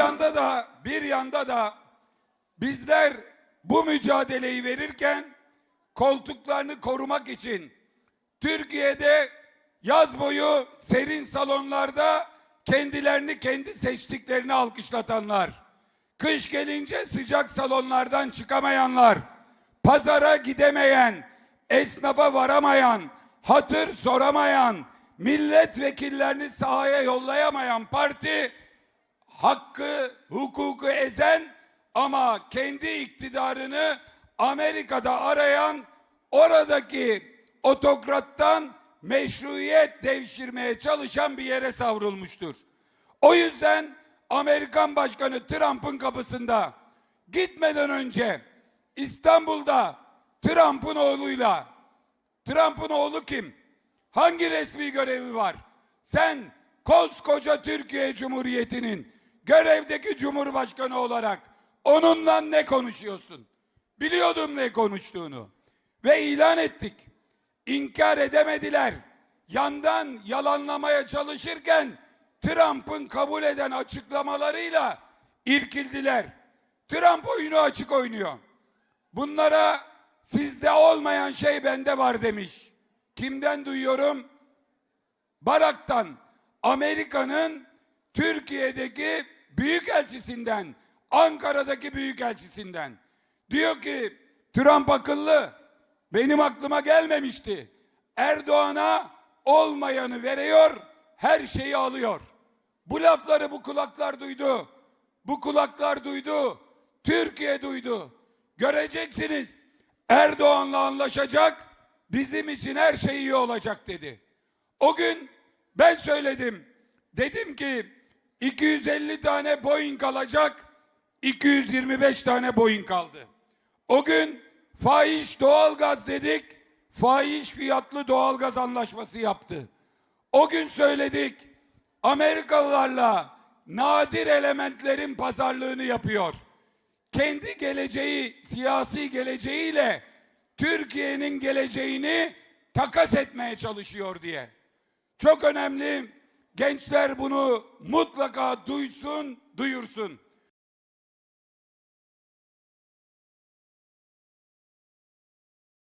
yanda da bir yanda da bizler bu mücadeleyi verirken koltuklarını korumak için Türkiye'de yaz boyu serin salonlarda kendilerini kendi seçtiklerini alkışlatanlar, kış gelince sıcak salonlardan çıkamayanlar, pazara gidemeyen, esnafa varamayan, hatır soramayan, milletvekillerini sahaya yollayamayan parti hakkı, hukuku ezen ama kendi iktidarını Amerika'da arayan oradaki otokrattan meşruiyet devşirmeye çalışan bir yere savrulmuştur. O yüzden Amerikan Başkanı Trump'ın kapısında gitmeden önce İstanbul'da Trump'ın oğluyla Trump'ın oğlu kim? Hangi resmi görevi var? Sen koskoca Türkiye Cumhuriyeti'nin görevdeki Cumhurbaşkanı olarak onunla ne konuşuyorsun? Biliyordum ne konuştuğunu. Ve ilan ettik. İnkar edemediler. Yandan yalanlamaya çalışırken Trump'ın kabul eden açıklamalarıyla irkildiler. Trump oyunu açık oynuyor. Bunlara sizde olmayan şey bende var demiş. Kimden duyuyorum? Barak'tan, Amerika'nın Türkiye'deki büyükelçisinden, Ankara'daki büyükelçisinden. Diyor ki Trump akıllı. Benim aklıma gelmemişti. Erdoğan'a olmayanı veriyor, her şeyi alıyor. Bu lafları bu kulaklar duydu. Bu kulaklar duydu. Türkiye duydu. Göreceksiniz. Erdoğan'la anlaşacak. Bizim için her şey iyi olacak dedi. O gün ben söyledim. Dedim ki 250 tane Boeing alacak. 225 tane Boeing kaldı. O gün fahiş doğalgaz dedik. Fahiş fiyatlı doğalgaz anlaşması yaptı. O gün söyledik. Amerikalılarla nadir elementlerin pazarlığını yapıyor. Kendi geleceği, siyasi geleceğiyle Türkiye'nin geleceğini takas etmeye çalışıyor diye. Çok önemli. Gençler bunu mutlaka duysun, duyursun.